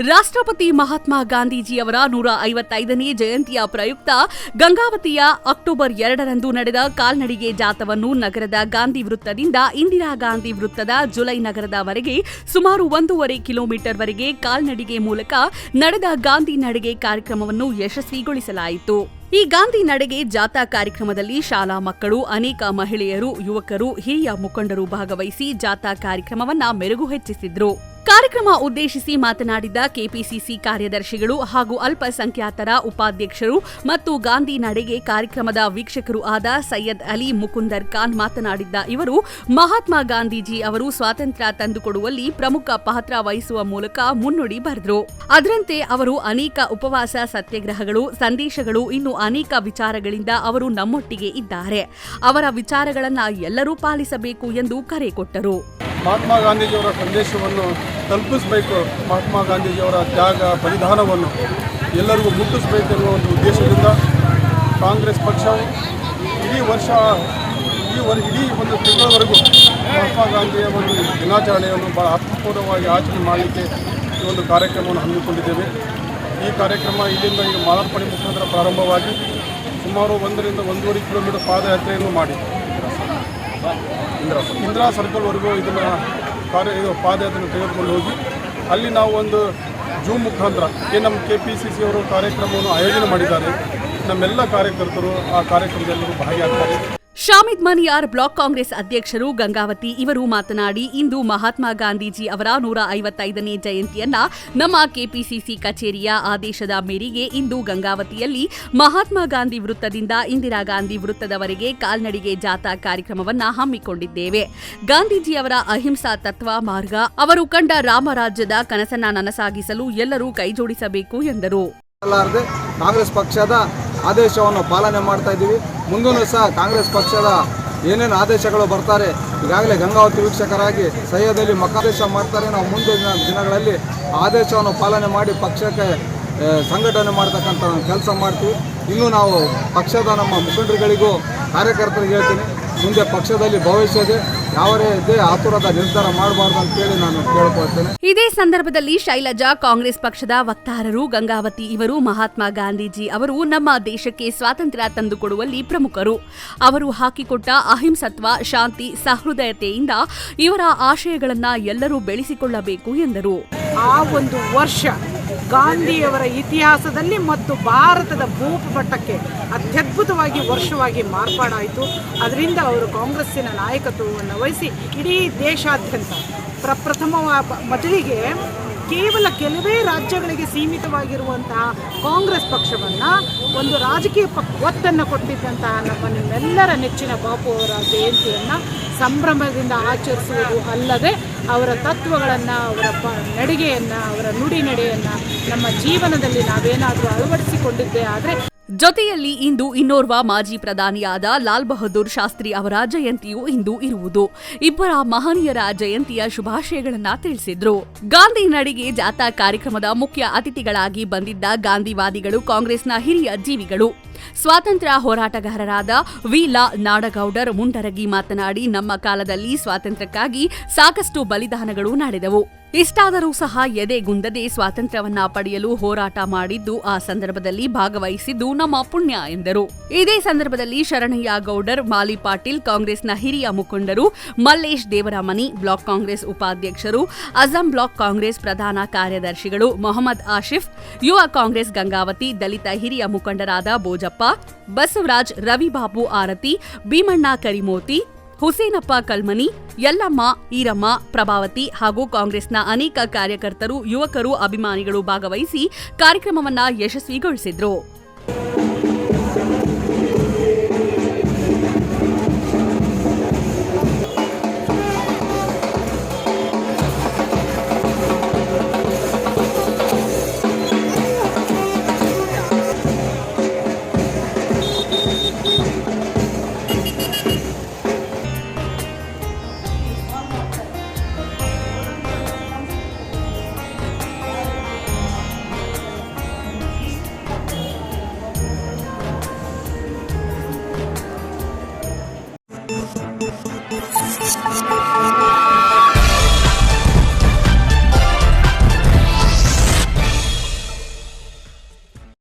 ರಾಷ್ಟ್ರಪತಿ ಮಹಾತ್ಮ ಗಾಂಧೀಜಿಯವರ ನೂರ ಐವತ್ತೈದನೇ ಜಯಂತಿಯ ಪ್ರಯುಕ್ತ ಗಂಗಾವತಿಯ ಅಕ್ಟೋಬರ್ ಎರಡರಂದು ನಡೆದ ಕಾಲ್ನಡಿಗೆ ಜಾಥವನ್ನು ನಗರದ ಗಾಂಧಿ ವೃತ್ತದಿಂದ ಇಂದಿರಾ ಗಾಂಧಿ ವೃತ್ತದ ಜುಲೈ ನಗರದವರೆಗೆ ಸುಮಾರು ಒಂದೂವರೆ ಕಿಲೋಮೀಟರ್ವರೆಗೆ ಕಾಲ್ನಡಿಗೆ ಮೂಲಕ ನಡೆದ ಗಾಂಧಿ ನಡಿಗೆ ಕಾರ್ಯಕ್ರಮವನ್ನು ಯಶಸ್ವಿಗೊಳಿಸಲಾಯಿತು. ಈ ಗಾಂಧಿ ನಡೆಗೆ ಜಾಥಾ ಕಾರ್ಯಕ್ರಮದಲ್ಲಿ ಶಾಲಾ ಮಕ್ಕಳು, ಅನೇಕ ಮಹಿಳೆಯರು, ಯುವಕರು, ಹಿರಿಯ ಮುಖಂಡರು ಭಾಗವಹಿಸಿ ಜಾಥಾ ಕಾರ್ಯಕ್ರಮವನ್ನ ಮೆರುಗು ಹೆಚ್ಚಿಸಿದ್ರು. ಕಾರ್ಯಕ್ರಮ ಉದ್ದೇಶಿಸಿ ಮಾತನಾಡಿದ ಕೆಪಿಸಿಸಿ ಕಾರ್ಯದರ್ಶಿಗಳು ಹಾಗೂ ಅಲ್ಪಸಂಖ್ಯಾತರ ಉಪಾಧ್ಯಕ್ಷರು ಮತ್ತು ಗಾಂಧಿ ನಡೆಗೆ ಕಾರ್ಯಕ್ರಮದ ವೀಕ್ಷಕರು ಆದ ಸೈಯದ್ ಅಲಿ ಮುಕುಂದರ್ ಖಾನ್ ಮಾತನಾಡಿದ್ದ ಇವರು, ಮಹಾತ್ಮ ಗಾಂಧೀಜಿ ಅವರು ಸ್ವಾತಂತ್ರ್ಯ ತಂದುಕೊಡುವಲ್ಲಿ ಪ್ರಮುಖ ಪಾತ್ರ ವಹಿಸುವ ಮೂಲಕ ಮುನ್ನುಡಿ ಬರೆದ್ರು. ಅದರಂತೆ ಅವರು ಅನೇಕ ಉಪವಾಸ ಸತ್ಯಾಗ್ರಹಗಳು, ಸಂದೇಶಗಳು, ಇನ್ನು ಅನೇಕ ವಿಚಾರಗಳಿಂದ ಅವರು ನಮ್ಮೊಟ್ಟಿಗೆ ಇದ್ದಾರೆ. ಅವರ ವಿಚಾರಗಳನ್ನು ಎಲ್ಲರೂ ಪಾಲಿಸಬೇಕು ಎಂದು ಕರೆ ಕೊಟ್ಟರು. ಮಹಾತ್ಮ ಗಾಂಧೀಜಿಯವರ ಸಂದೇಶವನ್ನು ತಲುಪಿಸಬೇಕು, ಮಹಾತ್ಮ ಗಾಂಧೀಜಿಯವರ ತ್ಯಾಗ ಬಲಿದಾನವನ್ನು ಎಲ್ಲರಿಗೂ ಮುಟ್ಟಿಸಬೇಕು ಎನ್ನುವ ಒಂದು ಉದ್ದೇಶದಿಂದ ಕಾಂಗ್ರೆಸ್ ಪಕ್ಷವು ಇಡೀ ವರ್ಷ, ಈ ವರ್, ಇಡೀ ಒಂದು ತಿಂಗಳವರೆಗೂ ಮಹಾತ್ಮ ಗಾಂಧಿಯ ಒಂದು ದಿನಾಚರಣೆಯನ್ನು ಭಾಳ ಅರ್ಥಪೂರ್ಣವಾಗಿ ಆಚರಣೆ ಮಾಡಲಿಕ್ಕೆ ಈ ಒಂದು ಕಾರ್ಯಕ್ರಮವನ್ನು ಹಮ್ಮಿಕೊಂಡಿದ್ದೇವೆ. ಈ ಕಾರ್ಯಕ್ರಮ ಇಲ್ಲಿಂದ ಈಗ ಮಾಲಾರ್ಪಣೆ ಮುಖಾಂತರ ಪ್ರಾರಂಭವಾಗಿ ಸುಮಾರು ಒಂದರಿಂದ ಒಂದೂವರೆ ಕಿಲೋಮೀಟರ್ ಪಾದಯಾತ್ರೆಯನ್ನು ಮಾಡಿ. ಇಂದಿರಾ ಸರ್ಕಲ್ವರೆಗೂ ಇದನ್ನು ಕಾರ್ಯ, ಇದು ಪಾದಯಾತ್ರೆ ತೆಗೆದುಕೊಂಡು ಹೋಗಿ, ಅಲ್ಲಿ ನಾವು ಒಂದು ಜೂಮ್ ಮುಖಾಂತರ ಏನು ನಮ್ಮ ಕೆ ಪಿ ಸಿ ಸಿ ಅವರು ಕಾರ್ಯಕ್ರಮವನ್ನು ಆಯೋಜನೆ ಮಾಡಿದ್ದಾರೆ. ನಮ್ಮೆಲ್ಲ ಕಾರ್ಯಕರ್ತರು ಆ ಕಾರ್ಯಕ್ರಮದಲ್ಲಿ ಭಾಗಿಯಾಗ್ತಾರೆ. ಶಾಮಿದ್ ಮನಿಯಾರ್ ಬ್ಲಾಕ್ ಕಾಂಗ್ರೆಸ್ ಅಧ್ಯಕ್ಷರು ಗಂಗಾವತಿ ಇವರು ಮಾತನಾಡಿ, ಇಂದು ಮಹಾತ್ಮ ಗಾಂಧೀಜಿ ಅವರ ನೂರ ಐವತ್ತೈದನೇ ಜಯಂತಿಯನ್ನ ನಮ್ಮ ಕೆಪಿಸಿಸಿ ಕಚೇರಿಯ ಆದೇಶದ ಮೇರೆಗೆ ಇಂದು ಗಂಗಾವತಿಯಲ್ಲಿ ಮಹಾತ್ಮ ಗಾಂಧಿ ವೃತ್ತದಿಂದ ಇಂದಿರಾ ಗಾಂಧಿ ವೃತ್ತದವರೆಗೆ ಕಾಲ್ನಡಿಗೆ ಜಾಥಾ ಕಾರ್ಯಕ್ರಮವನ್ನ ಹಮ್ಮಿಕೊಂಡಿದ್ದೇವೆ. ಗಾಂಧೀಜಿಯವರ ಅಹಿಂಸಾ ತತ್ವ ಮಾರ್ಗ, ಅವರು ಕಂಡ ರಾಮರಾಜ್ಯದ ಕನಸನ್ನ ನನಸಾಗಿಸಲು ಎಲ್ಲರೂ ಕೈಜೋಡಿಸಬೇಕು ಎಂದರು. ಕಾಂಗ್ರೆಸ್ ಪಕ್ಷದ ಆದೇಶವನ್ನು ಪಾಲನೆ ಮಾಡ್ತಾ ಇದ್ದೀವಿ. ಮುಂದೂ ಸಹ ಕಾಂಗ್ರೆಸ್ ಪಕ್ಷದ ಏನೇನು ಆದೇಶಗಳು ಬರ್ತಾರೆ, ಈಗಾಗಲೇ ಗಂಗಾವತಿ ವೀಕ್ಷಕರಾಗಿ ಸಹ್ಯದಲ್ಲಿ ಮಕಾದೇಶ ಮಾಡ್ತಾರೆ. ನಾವು ಮುಂದಿನ ದಿನಗಳಲ್ಲಿ ಆದೇಶವನ್ನು ಪಾಲನೆ ಮಾಡಿ ಪಕ್ಷಕ್ಕೆ ಸಂಘಟನೆ ಮಾಡ್ತಕ್ಕಂಥ ಕೆಲಸ ಮಾಡ್ತೀವಿ. ಇನ್ನು ನಾವು ಪಕ್ಷದ ನಮ್ಮ ಮುಖಂಡರುಗಳಿಗೂ, ಕಾರ್ಯಕರ್ತರಿಗೆ ಹೇಳ್ತೀನಿ, ಮುಂದೆ ಪಕ್ಷದಲ್ಲಿ ಭವಿಷ್ಯ ಯಾವುದೇ ಆತುರದ ನಿರ್ಧಾರ ಮಾಡಬಾರ್ದು ಅಂತೇಳಿ ನಾನು ಕೇಳ್ಕೊಳ್ತೇನೆ. ಇದೇ ಸಂದರ್ಭದಲ್ಲಿ ಶೈಲಜಾ ಕಾಂಗ್ರೆಸ್ ಪಕ್ಷದ ವಕ್ತಾರರು ಗಂಗಾವತಿ ಇವರು ಮಹಾತ್ಮ ಗಾಂಧೀಜಿ ಅವರು ನಮ್ಮ ದೇಶಕ್ಕೆ ಸ್ವಾತಂತ್ರ್ಯ ತಂದುಕೊಡುವಲ್ಲಿ ಪ್ರಮುಖರು. ಅವರು ಹಾಕಿಕೊಟ್ಟ ಅಹಿಂಸತ್ವ ಶಾಂತಿ ಸಹೃದಯತೆಯಿಂದ ಇವರ ಆಶಯಗಳನ್ನ ಎಲ್ಲರೂ ಬೆಳೆಸಿಕೊಳ್ಳಬೇಕು ಎಂದರು. ಆ ಒಂದು ವರ್ಷ ಗಾಂಧಿಯವರ ಇತಿಹಾಸದಲ್ಲಿ ಮತ್ತು ಭಾರತದ ಭೂಪಟಕ್ಕೆ ಅತ್ಯದ್ಭುತವಾಗಿ ವರ್ಷವಾಗಿ ಮಾರ್ಪಾಡಾಯಿತು. ಅದರಿಂದ ಅವರು ಕಾಂಗ್ರೆಸ್ಸಿನ ನಾಯಕತ್ವವನ್ನು ವಹಿಸಿ ಇಡೀ ದೇಶಾದ್ಯಂತ ಪ್ರಪ್ರಥಮ ಮೊದಲಿಗೆ ಕೇವಲ ಕೆಲವೇ ರಾಜ್ಯಗಳಿಗೆ ಸೀಮಿತವಾಗಿರುವಂತಹ ಕಾಂಗ್ರೆಸ್ ಪಕ್ಷವನ್ನು ಒಂದು ರಾಜಕೀಯ ಪಕ್, ಒತ್ತನ್ನು ಕೊಟ್ಟಿದ್ದಂತಹ ನಮ್ಮ ನಿಮ್ಮೆಲ್ಲರ ನೆಚ್ಚಿನ ಬಾಪು ಅವರ ಜಯಂತಿಯನ್ನು ಸಂಭ್ರಮದಿಂದ ಆಚರಿಸುವುದು ಅಲ್ಲದೆ ಅವರ ತತ್ವಗಳನ್ನು, ಅವರ ಪ, ನಡಿಗೆಯನ್ನು, ಅವರ ನುಡಿ ನಡೆಯನ್ನು ನಮ್ಮ ಜೀವನದಲ್ಲಿ ನಾವೇನಾದರೂ ಅಳವಡಿಸಿಕೊಂಡಿದ್ದೇ ಆದರೆ ಜೊತೆಯಲ್ಲಿ ಇಂದು ಇನ್ನೋರ್ವ ಮಾಜಿ ಪ್ರಧಾನಿಯಾದ ಲಾಲ್ ಬಹದ್ದೂರ್ ಶಾಸ್ತ್ರಿ ಅವರ ಜಯಂತಿಯೂ ಇಂದು ಇರುವುದು. ಇಬ್ಬರ ಮಹನೀಯರ ಜಯಂತಿಯ ಶುಭಾಶಯಗಳನ್ನ ತಿಳಿಸಿದ್ರು. ಗಾಂಧಿ ನಡಿಗೆ ಜಾಥಾ ಕಾರ್ಯಕ್ರಮದ ಮುಖ್ಯ ಅತಿಥಿಗಳಾಗಿ ಬಂದಿದ್ದ ಗಾಂಧಿವಾದಿಗಳು ಕಾಂಗ್ರೆಸ್ನ ಹಿರಿಯ ಜೀವಿಗಳು. ಸ್ವಾತಂತ್ರ್ಯ ಹೋರಾಟಗಾರರಾದ ವಿ ಲಾ ನಾಡಗೌಡರ್ ಮುಂಡರಗಿ ಮಾತನಾಡಿ, ನಮ್ಮ ಕಾಲದಲ್ಲಿ ಸ್ವಾತಂತ್ರ್ಯಕ್ಕಾಗಿ ಸಾಕಷ್ಟು ಬಲಿದಾನಗಳು ನಡೆದವು. ಇಷ್ಟಾದರೂ ಸಹ ಎದೆಗುಂದದೆ ಸ್ವಾತಂತ್ರ್ಯವನ್ನ ಪಡೆಯಲು ಹೋರಾಟ ಮಾಡಿದ್ದು, ಆ ಸಂದರ್ಭದಲ್ಲಿ ಭಾಗವಹಿಸಿದ್ದು ನಮ್ಮ ಪುಣ್ಯ ಎಂದರು. ಇದೇ ಸಂದರ್ಭದಲ್ಲಿ ಶರಣಯ್ಯ ಗೌಡರ್, ಮಾಲಿ ಪಾಟೀಲ್, ಕಾಂಗ್ರೆಸ್ನ ಹಿರಿಯ ಮುಖಂಡರು, ಮಲ್ಲೇಶ್ ದೇವರಮನಿ ಬ್ಲಾಕ್ ಕಾಂಗ್ರೆಸ್ ಉಪಾಧ್ಯಕ್ಷರು, ಅಜಂ ಬ್ಲಾಕ್ ಕಾಂಗ್ರೆಸ್ ಪ್ರಧಾನ ಕಾರ್ಯದರ್ಶಿಗಳು, ಮೊಹಮ್ಮದ್ ಆಶಿಫ್, ಯುವ ಕಾಂಗ್ರೆಸ್ ಗಂಗಾವತಿ, ದಲಿತ ಹಿರಿಯ ಮುಖಂಡರಾದ ಬೋಜಪ್ಪ ಬಸವರಾಜ್, ರವಿಬಾಬು ಆರತಿ, ಭೀಮಣ್ಣ ಕರಿಮೋತಿ ಹುಸೇನಪ್ಪ ಕಲ್ಮನಿ, ಯಲ್ಲಮ್ಮ, ಈರಮ್ಮ, ಪ್ರಭಾವತಿ ಹಾಗೂ ಕಾಂಗ್ರೆಸ್ನ ಅನೇಕ ಕಾರ್ಯಕರ್ತರು, ಯುವಕರು, ಅಭಿಮಾನಿಗಳು ಭಾಗವಹಿಸಿ ಕಾರ್ಯಕ್ರಮವನ್ನ ಯಶಸ್ವಿಗೊಳಿಸಿದ್ರು. Bye.